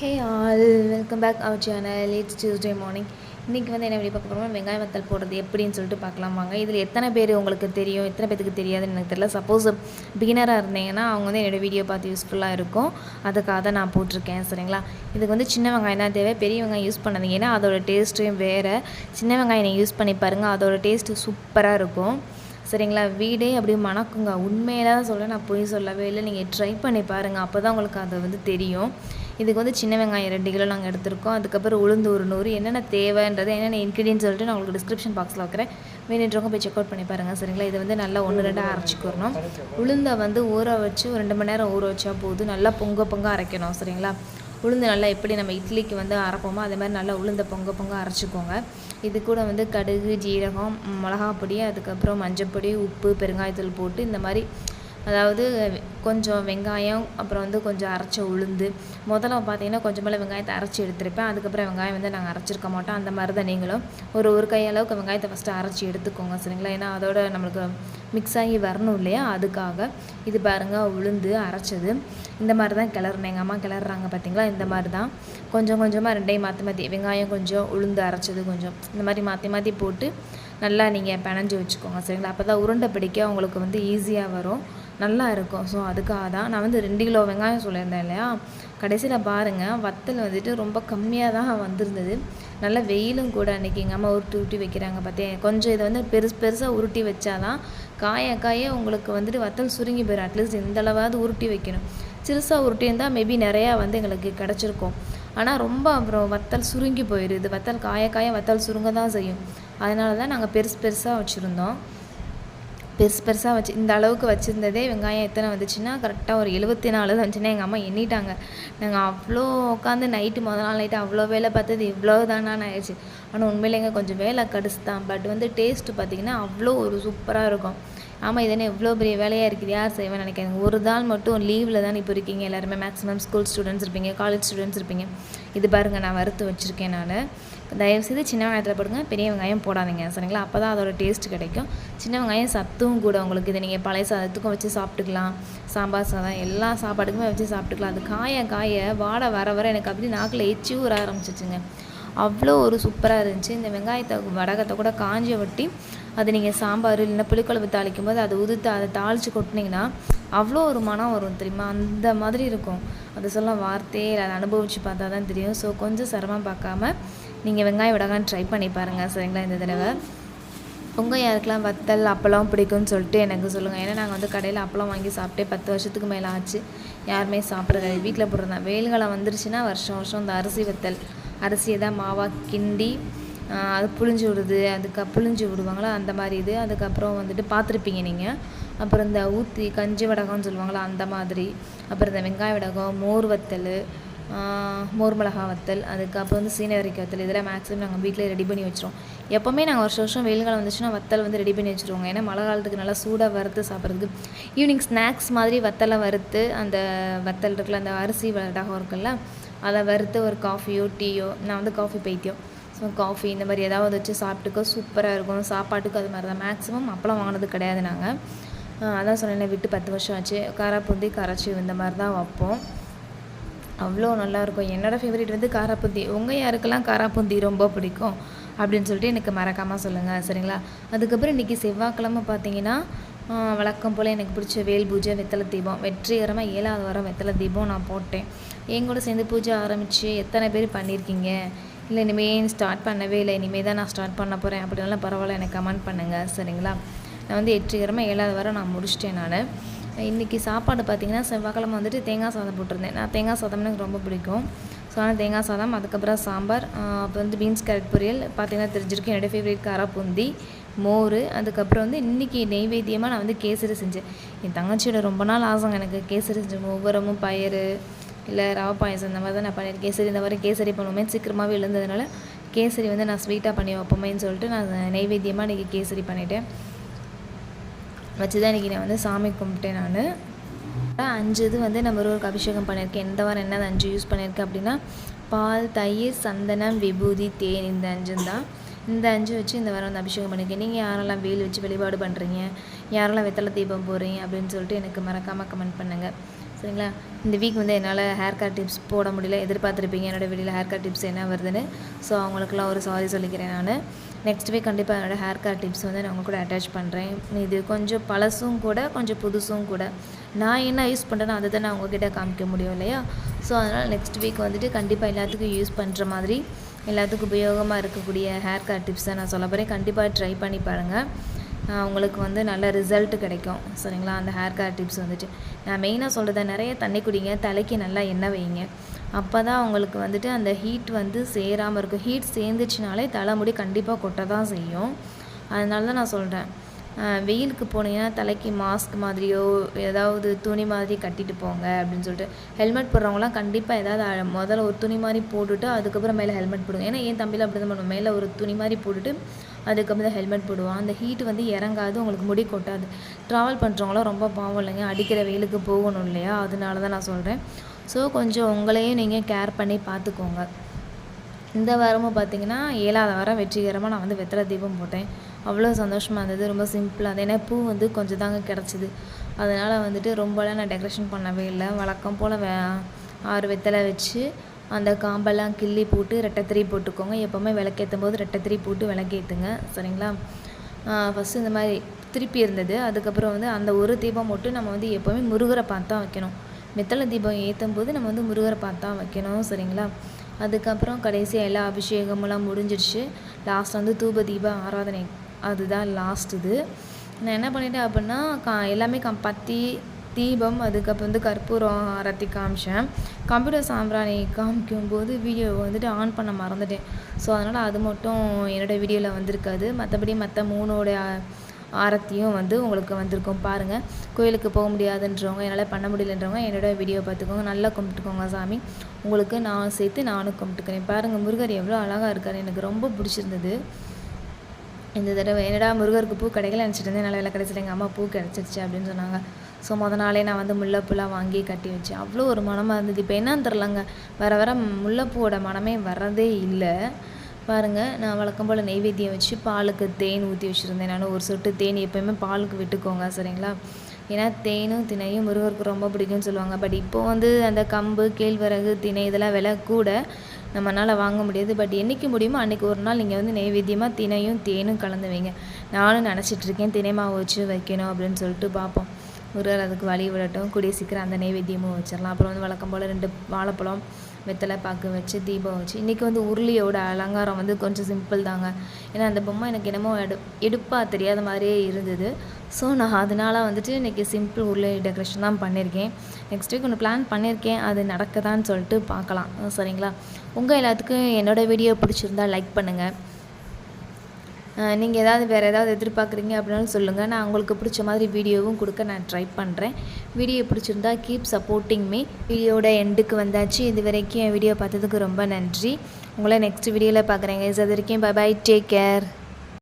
Hey all welcome back our channel it's Tuesday morning இன்றைக்கி வந்து என்ன எப்படி பார்க்க போகிறோம் வெங்காய வத்தல் போடுறது எப்படின்னு சொல்லிட்டு பார்க்கலாம் வாங்க. இதில் எத்தனை பேர் உங்களுக்கு தெரியும் எத்தனை பேருக்கு தெரியாதுன்னு எனக்கு தெரியல. சப்போஸ் பிகினராக இருந்தீங்கன்னா அவங்க வந்து என்னோடய வீடியோ பார்த்து யூஸ்ஃபுல்லாக இருக்கும். அதுக்காக தான் நான் போட்டிருக்கேன் சரிங்களா? இதுக்கு வந்து சின்ன வெங்காயம் தான் தேவை. பெரிய வெங்காயம் யூஸ் பண்ணாதீங்கன்னா அதோட டேஸ்ட்டும் வேறு. சின்ன வெங்காயம் நீங்கள் யூஸ் பண்ணி பாருங்கள் அதோட டேஸ்ட்டு சூப்பராக இருக்கும். சரிங்களா? வீடே அப்படியே மணக்குங்க. உண்மையில தான் சொல்ல நான் போய் சொல்லவே இல்லை. நீங்கள் ட்ரை பண்ணி பாருங்கள் அப்போ தான் உங்களுக்கு அது வந்து தெரியும். இதுக்கு வந்து சின்ன வெங்காயம் ரெண்டு கிலோ நாங்கள் எடுத்திருக்கோம். அதுக்கப்புறம் உளுந்து ஒரு நூறு. என்னென்ன தேவைன்றது என்னென்ன இன்க்ரீடியன்ஸ் சொல்லிட்டு நான் உங்களுக்கு டிஸ்கிரிப்ஷன் பாக்ஸில் வைக்கிறேன். வேணுன்றவங்க போய் செக் அவுட் பண்ணி பாருங்கள் சரிங்களா? இதை வந்து நல்லா ஒன்று ரெண்டாக அரைச்சிக்கிறணும் உளுந்தை வந்து ஊற வச்சு ஒரு ரெண்டு மணி நேரம் ஊற வச்சா போதும். நல்லா பொங்க பொங்க அரைக்கணும். சரிங்களா? உளுந்து நல்லா எப்படி நம்ம இட்லிக்கு வந்து அரைப்போமோ அதே மாதிரி நல்லா உளுந்த பொங்க பொங்க அரைச்சிக்கோங்க. இது கூட வந்து கடுகு ஜீரகம் மிளகாப்பொடி அதுக்கப்புறம் மஞ்சப்பொடி உப்பு பெருங்காயத்தூள் போட்டு இந்த மாதிரி அதாவது கொஞ்சம் வெங்காயம் அப்புறம் வந்து கொஞ்சம் அரைச்ச உளுந்து. முதல்ல பார்த்தீங்கன்னா கொஞ்சமெல்லாம் வெங்காயத்தை அரைச்சி எடுத்திருப்பேன். அதுக்கப்புறம் வெங்காயம் வந்து நாங்கள் அரைச்சிருக்க மாட்டோம். அந்த மாதிரி தான் நீங்களும் ஒரு ஒரு கையளவுக்கு வெங்காயத்தை ஃபஸ்ட்டு அரைச்சி எடுத்துக்கோங்க சரிங்களா? ஏன்னா அதோட நம்மளுக்கு மிக்ஸ் ஆகி வரணும் இல்லையா? அதுக்காக இது பாருங்கள் உளுந்து அரைச்சது. இந்த மாதிரி தான் கிளறணும் எங்கள் அம்மா கிளறாங்க பார்த்தீங்களா இந்த மாதிரி தான். கொஞ்சம் கொஞ்சமாக ரெண்டையும் மாற்றி மாற்றி வெங்காயம் கொஞ்சம் உளுந்து அரைச்சது கொஞ்சம். இந்த மாதிரி மாற்றி மாற்றி போட்டு நல்லா நீங்கள் பிணைஞ்சு வச்சுக்கோங்க சரிங்களா? அப்போ தான் உருண்டை பிடிக்க உங்களுக்கு வந்து ஈஸியாக வரும். நல்லா இருக்கும் ஸோ அதுக்காக தான் நான் வந்து ரெண்டு கிலோ வெங்காயம் சொல்லியிருந்தேன் இல்லையா? கடைசியில் பாருங்கள் வத்தல் வந்துட்டு ரொம்ப கம்மியாக தான் வந்திருந்தது. நல்ல வெயிலும் கூட அன்றைக்கி எங்கள் அம்மா உருட்டி உருட்டி வைக்கிறாங்க பார்த்தேன் கொஞ்சம் இதை வந்து பெருசு பெருசாக உருட்டி வச்சாதான் காய காய உங்களுக்கு வந்துட்டு வத்தல் சுருங்கி போயிடும் அட்லீஸ்ட் இந்த அளவாவது உருட்டி வைக்கணும். சிறுசாக உருட்டியிருந்தால் மேபி நிறையா வந்து எங்களுக்கு கிடச்சிருக்கும். ஆனால் ரொம்ப அப்புறம் வத்தல் சுருங்கி போயிடுது. வத்தல் காய காய வத்தல் சுருங்க தான் செய்யும். அதனால தான் நாங்கள் பெருசு பெருசாக வச்சுருந்தோம். பெருசு பெருசாக வச்சு இந்த அளவுக்கு வச்சுருந்ததே வெங்காயம் எத்தனை வந்துச்சுன்னா கரெக்டாக ஒரு எழுபத்தி நாலு வந்துச்சுன்னா எங்கள் அம்மா எண்ணிட்டாங்க. நாங்கள் அவ்வளோ உட்காந்து நைட்டு முதல் நாள் நைட்டு அவ்வளோ வேலை பார்த்தது இவ்வளோ தானான்னு ஆயிடுச்சு. ஆனால் உண்மையிலேங்க கொஞ்சம் வேலை கடுசு தான். பட் வந்து டேஸ்ட்டு பார்த்திங்கன்னா அவ்வளோ ஒரு சூப்பராக இருக்கும். ஆமாம் இதென்ன எவ்வளோ பெரிய வேலையாக இருக்குது? யார் செய்வேன் நினைக்கிறேன். ஒரு நாள் மட்டும் லீவில் தான் இப்போ இருக்கீங்க? எல்லாருமே மேக்ஸிமம் ஸ்கூல் ஸ்டூடெண்ட்ஸ் இருப்பீங்க காலேஜ் ஸ்டூடெண்ட்ஸ் இருப்பீங்க. இது பாருங்கள் நான் வறுத்து வச்சுருக்கேன் நான். தயவுசெய்து சின்ன வெங்காயத்தில் போடுங்க. பெரிய வெங்காயம் போடாதீங்க. சரிங்களா? அப்போ தான் அதோட டேஸ்ட் கிடைக்கும். சின்ன வெங்காயம் சத்தும் கூட உங்களுக்கு. இதை நீங்கள் பழைய சாதத்துக்கும் வச்சு சாப்பிட்டுக்கலாம். சாம்பார் சாதம் எல்லா சாப்பாடுக்குமே வச்சு சாப்பிட்டுக்கலாம். அது காய காய வாடை வர வர எனக்கு அப்படி நாக்கில் எச்சி ஊற ஆரம்பிச்சிச்சுங்க. அவ்வளோ ஒரு சூப்பராக இருந்துச்சு. இந்த வெங்காயத்தை வடகத்தை கூட காஞ்ச வட்டி அது நீங்கள் சாம்பார் இல்லைன்னா புளிக்குழம்பு தாளிக்கும் போது அதை உதுத்து அதை தாளித்து கொட்டினீங்கன்னா அவ்வளோ ஒரு மனம் வரும் தெரியுமா? அந்த மாதிரி இருக்கும். அதை சொல்ல வார்த்தையே அதை அனுபவித்து பார்த்தா தான் தெரியும். ஸோ கொஞ்சம் சிரமம் பார்க்காம நீங்கள் வெங்காய வடகான்னு ட்ரை பண்ணி பாருங்கள் சரிங்களா இந்த தடவை. உங்கள் யாருக்கெல்லாம் வத்தல் அப்பளம் பிடிக்கும்னு சொல்லிட்டு எனக்கு சொல்லுங்கள் ஏன்னா நாங்கள் வந்து கடையில் அப்பளம் வாங்கி சாப்பிட்டே பத்து வருஷத்துக்கு மேலே ஆச்சு. யாருமே சாப்பிட்றது வீட்டில் போடுறதா வெயில்காலம் வந்துருச்சுன்னா வருஷம் வருஷம் இந்த அரிசி வத்தல். அரிசியை தான் மாவாக கிண்டி அது புழிஞ்சு விடுது. அதுக்கு புழிஞ்சு விடுவாங்களா? அந்த மாதிரி இது. அதுக்கப்புறம் வந்துட்டு பார்த்துருப்பீங்க நீங்கள் அப்புறம் இந்த ஊற்றி கஞ்சி வடகம்னு சொல்லுவாங்களா? அந்த மாதிரி. அப்புறம் இந்த வெங்காய வடகம் மோர் வத்தல் மோர் மிளகா வத்தல் அதுக்கப்புறம் வந்து சீனவரிக்காய் வத்தல் இதெல்லாம் மேக்ஸிமம் நாங்கள் வீட்டில் ரெடி பண்ணி வச்சுருவோம். எப்போவுமே நாங்கள் வருஷம் வருஷம் வெயில் காலம் வந்துச்சுன்னா வத்தல் வந்து ரெடி பண்ணி வச்சுருவோங்க. ஏன்னா மழை காலத்துக்கு நல்லா சூடாக வறுத்து சாப்பிட்றதுக்கு. ஈவினிங் ஸ்நாக்ஸ் மாதிரி வத்தலை வறுத்து அந்த வத்தல் இருக்குல்ல அந்த அரிசி வடகம் இருக்குல்ல அதை வறுத்து ஒரு காஃபியோ டீயோ நான் வந்து காஃபி பைத்தியம் ஸோ காஃபி இந்த மாதிரி ஏதாவது வச்சு சாப்பிட்டுக்கோ சூப்பராக இருக்கும். சாப்பாட்டுக்கும் அது மாதிரி தான் மேக்ஸிமம் அப்பளம் வாங்கினது கிடையாது நாங்கள் அதான் சொன்னேன் விட்டு பத்து வருஷம் ஆச்சு. காராப்பூந்தி கரைச்சி இந்த மாதிரி தான் வைப்போம். அவ்வளோ நல்லாயிருக்கும். என்னோடய ஃபேவரேட் வந்து காராப்பூந்தி உங்கள் யாருக்கெல்லாம் காராப்பூந்தி ரொம்ப பிடிக்கும்? அப்படின்னு சொல்லிட்டு எனக்கு மறக்காமல் சொல்லுங்கள் சரிங்களா? அதுக்கப்புறம் இன்றைக்கி செவ்வாய்க்கிழமை பார்த்தீங்கன்னா வழக்கம் போல் எனக்கு பிடிச்ச வேல் பூஜை வெத்தலை தீபம். வெற்றிகரமாக ஏழாவது வாரம் வெத்தலை தீபம் நான் போட்டேன். எங்கூட சேர்ந்து பூஜை ஆரம்பித்து எத்தனை பேர் பண்ணியிருக்கீங்க? இல்லை இனிமேல் ஸ்டார்ட் பண்ணவே இல்லை. இனிமேல் தான் நான் ஸ்டார்ட் பண்ண போகிறேன் அப்படினாலும் பரவாயில்ல எனக்கு கமெண்ட் பண்ணுங்கள் சரிங்களா? நான் வந்து வெற்றிகரமாக ஏழாவது வாரம் நான் முடிச்சிட்டேன் நான். இன்றைக்கி சாப்பாடு பார்த்திங்கன்னா செவ்வாய்க்கிழமை வந்துட்டு தேங்காய் சாதம் போட்டிருந்தேன். நான் தேங்காய் சாதம் எனக்கு ரொம்ப பிடிக்கும். ஸோ ஆனால் தேங்காய் சாதம் அதுக்கப்புறம் சாம்பார் அப்புறம் வந்து பீன்ஸ் கேரட் பொரியல் பார்த்திங்கன்னா தெரிஞ்சிருக்கு என்னோடய ஃபேவரட் காராப்பூந்தி மோர் அதுக்கப்புறம் வந்து இன்றைக்கி நெய்வேத்தியமாக நான் வந்து கேசரி செஞ்சேன். என் தங்கச்சியோட ரொம்ப நாள் ஆசைங்க எனக்கு கேசரி செஞ்சேன் ஒவ்வொருமும் பயிறு இல்லை ரவா பாயசம் இந்த மாதிரி தான் நான் பண்ணியிருக்கேன். கேசரி இந்த மாதிரி கேசரி பண்ணுவோமே சீக்கிரமாகவே எழுந்ததுனால கேசரி வந்து நான் ஸ்வீட்டாக பண்ணி வைப்போமேன்னு சொல்லிட்டு நான் நெய்வேத்தியமாக இன்றைக்கி கேசரி பண்ணிவிட்டேன் வச்சு தான் இன்றைக்கி நான் வந்து சாமி கும்பிட்டேன் நான். அஞ்சு இது வந்து நம்ம ஒருவருக்கு அபிஷேகம் பண்ணியிருக்கேன். எந்த வாரம் என்ன அஞ்சு யூஸ் பண்ணியிருக்கேன் அப்படின்னா பால் தயிர் சந்தனம் விபூதி தேன் இந்த அஞ்சும் தான். இந்த அஞ்சு வச்சு இந்த வாரம் வந்து அபிஷேகம் பண்ணியிருக்கேன். நீங்கள் யாரெல்லாம் வேல் வச்சு வழிபாடு பண்ணுறீங்க யாரெல்லாம் வெத்தலை தீபம் போடுறீங்க அப்படின்னு சொல்லிட்டு எனக்கு மறக்காமல் கமெண்ட் பண்ணுங்கள் சரிங்களா? இந்த வீக் வந்து என்னால் ஹேர் கட் டிப்ஸ் போட முடியல. எதிர்பார்த்துருப்பீங்க என்னோடய வெளியில் ஹேர் கட் டிப்ஸ் என்ன வருதுன்னு. ஸோ அவங்களுக்குலாம் ஒரு சாரி சொல்லிக்கிறேன் நான். நெக்ஸ்ட் வீக் கண்டிப்பாக என்னோடய ஹேர் கட் டிப்ஸ் வந்து நான் உங்க கூட அட்டாச் பண்ணுறேன் இது கொஞ்சம் பழசும் கூட கொஞ்சம் புதுசும் கூட. நான் என்ன யூஸ் பண்ணுறேனோ அதை தான் நான் உங்ககிட்ட காமிக்க முடியும் இல்லையா? ஸோ அதனால் நெக்ஸ்ட் வீக் வந்துட்டு கண்டிப்பாக எல்லாத்துக்கும் யூஸ் பண்ணுற மாதிரி எல்லாத்துக்கும் உபயோகமாக இருக்கக்கூடிய ஹேர் கட் டிப்ஸை நான் சொல்ல போகிறேன் கண்டிப்பாக ட்ரை பண்ணி பாருங்கள் உங்களுக்கு வந்து நல்ல ரிசல்ட் கிடைக்கும். சரிங்களா? அந்த ஹேர் கேர் டிப்ஸ் வந்துட்டு. நான் மெயினாக சொல்கிறத நிறைய தண்ணி குடிங்க. தலைக்கு நல்லா எண்ணெய் வைங்க. அப்போ தான் அவங்களுக்கு வந்துட்டு அந்த ஹீட் வந்து சேராமல் இருக்கும். ஹீட் சேர்ந்துச்சுனாலே தலைமுடி கண்டிப்பாக கொட்ட தான் செய்யும். அதனால தான் நான் சொல்கிறேன் வெயிலுக்கு போனீங்கன்னா தலைக்கு மாஸ்க் மாதிரியோ ஏதாவது துணி மாதிரி கட்டிட்டு போங்க அப்படின்னு சொல்லிட்டு. ஹெல்மெட் போடுறவங்களாம் கண்டிப்பாக ஏதாவது முதல்ல ஒரு துணி மாதிரி போட்டுட்டு அதுக்கப்புறம் மேலே ஹெல்மெட் போடுங்க. ஏன்னா என் தம்பியில் அப்படி தான் பண்ணுவோம் மேலே ஒரு துணி மாதிரி போட்டுட்டு அதுக்கப்புறம் தான் ஹெல்மெட் போடுவான் அந்த ஹீட் வந்து இறங்காது உங்களுக்கு முடி கொட்டாது. ட்ராவல் பண்ணுறவங்களாம் ரொம்ப பாவம் இல்லைங்க. அடிக்கிற வெயிலுக்கு போகணும் இல்லையா? அதனால தான் நான் சொல்கிறேன் ஸோ கொஞ்சம் உங்களையும் நீங்கள் கேர் பண்ணி பார்த்துக்கோங்க. இந்த வாரமும் பார்த்தீங்கன்னா ஏழாவது வாரம் வெற்றிகரமாக நான் வந்து வெத்தலை தீபம் போட்டேன். அவ்வளோ சந்தோஷமாக இருந்தது ரொம்ப சிம்பிளாக அது ஏன்னா பூ வந்து கொஞ்சம் தாங்க கிடச்சிது. அதனால் வந்துட்டு ரொம்பலாம் நான் டெக்கரேஷன் பண்ணவே இல்லை. வழக்கம் போல் வே ஆறு வெத்தலை வச்சு அந்த காம்பெல்லாம் கிள்ளி போட்டு ரெட்டத்திரி போட்டுக்கோங்க. எப்போவுமே விளக்கேற்றும் போது ரெட்டத்திரி போட்டு விளக்கேற்றுங்க சரிங்களா? ஃபஸ்ட்டு இந்த மாதிரி திருப்பி இருந்தது. அதுக்கப்புறம் வந்து அந்த ஒரு தீபம் மட்டும் நம்ம வந்து எப்போவுமே முருகரை பார்த்து தான் வைக்கணும். வெத்தலை தீபம் ஏற்றும் போது நம்ம வந்து முருகரை பார்த்தா வைக்கணும் சரிங்களா? அதுக்கப்புறம் கடைசியாக எல்லா அபிஷேகமெல்லாம் முடிஞ்சிடுச்சு. லாஸ்ட் வந்து தூப தீப ஆராதனை. அதுதான் லாஸ்ட் இது. நான் என்ன பண்ணிட்டேன் அப்படின்னா கா எல்லாமே கம் பத்தி தீபம் அதுக்கப்புறம் வந்து கற்பூரம் ஆரத்தி காமிச்சேன். கம்ப்யூட்டர் சாம்பிராணி காமிக்கும்போது வீடியோ வந்துட்டு ஆன் பண்ண மறந்துட்டேன். ஸோ அதனால் அது மட்டும் என்னோடய வீடியோவில் வந்திருக்காது. மற்றபடி மற்ற மூணோட ஆரத்தியும் வந்து உங்களுக்கு வந்திருக்கும். பாருங்கள் கோயிலுக்கு போக முடியாதுன்றவங்க என்னால் பண்ண முடியலன்றவங்க என்னோட வீடியோ பார்த்துக்கோங்க. நல்லா கும்பிட்டுக்கோங்க சாமி. உங்களுக்கு நான் சேர்த்து நானும் கும்பிட்டுக்கிறேன். பாருங்கள் முருகர் எவ்வளோ அழகாக இருக்கார். எனக்கு ரொம்ப பிடிச்சிருந்தது. இந்த தடவை என்னடா முருகருக்கு பூ கிடைக்கல நினச்சிட்டு இருந்தேன். நல்ல வேலை கிடச்சிட்டு எங்கள் அம்மா பூ கிடச்சிருச்சு அப்படின்னு சொன்னாங்க. ஸோ முத நாளே நான் வந்து முல்லைப்பூலாம் வாங்கி கட்டி வச்சேன். அவ்வளோ ஒரு மனமாக இருந்தது. இப்போ என்னன்னு தெரிலங்க வர வர முல்லைப்பூவோட மனமே வர்றதே இல்லை. பாருங்கள் நான் வழக்கம் போல் நெய்வேத்தியம் வச்சு பாலுக்கு தேன் ஊற்றி வச்சுருந்தேன். நான் ஒரு சொட்டு தேன் எப்போயுமே பாலுக்கு விட்டுக்கோங்க சரிங்களா? ஏன்னா தேனும் திணையும் முருகருக்கு ரொம்ப பிடிக்கும்னு சொல்லுவாங்க. பட் இப்போ வந்து அந்த கம்பு கேழ்வரகு திணை இதெல்லாம் விலை கூட நம்மளால் வாங்க முடியாது. பட் என்றைக்கு முடியுமோ அன்றைக்கி ஒரு நாள் நீங்கள் வந்து நெய்வேத்தியமாக தினையும் தேனும் கலந்து வைங்க. நானும் நினச்சிட்டு இருக்கேன் தினை மாவு வச்சு வைக்கணும் அப்படின்னு சொல்லிட்டு பார்ப்போம் முருகர் அதுக்கு வழி விடட்டும். கூடிய சீக்கிரம் அந்த நைவேத்தியமும் வச்சிடலாம். அப்புறம் வந்து வழக்கம் போல் ரெண்டு வாழைப்பழம் வெத்தலை பாக்கு வச்சு தீபம் வச்சு. இன்றைக்கி வந்து உருளியோட அலங்காரம் வந்து கொஞ்சம் சிம்பிள் தாங்க. ஏன்னா அந்த பொம்மை எனக்கு என்னமோ எடு எடுப்பாக தெரியாத மாதிரியே இருந்தது. ஸோ நான் அதனால வந்துட்டு இன்றைக்கி சிம்பிள் உருளை டெக்கரேஷன் தான் பண்ணியிருக்கேன் நெக்ஸ்ட் வீக் ஒன்று பிளான் பண்ணியிருக்கேன் அது நடக்குதான்னு சொல்லிட்டு பார்க்கலாம். சரிங்களா? உங்கள் எல்லாத்துக்கும் என்னோடய வீடியோ பிடிச்சிருந்தா லைக் பண்ணுங்கள் நீங்கள் ஏதாவது வேறு ஏதாவது எதிர்பார்க்குறீங்க அப்படின்னாலும் சொல்லுங்கள் நான் உங்களுக்கு பிடிச்ச மாதிரி வீடியோவும் கொடுக்க நான் ட்ரை பண்ணுறேன் வீடியோ பிடிச்சிருந்தா கீப் சப்போர்ட்டிங் மீ வீடியோட எண்டுக்கு வந்தாச்சு. இது வரைக்கும் என் வீடியோ பார்த்ததுக்கு ரொம்ப நன்றி. உங்களை நெக்ஸ்ட் வீடியோவில் பார்க்குறேங்க இது வரைக்கும் பை பை டேக் கேர்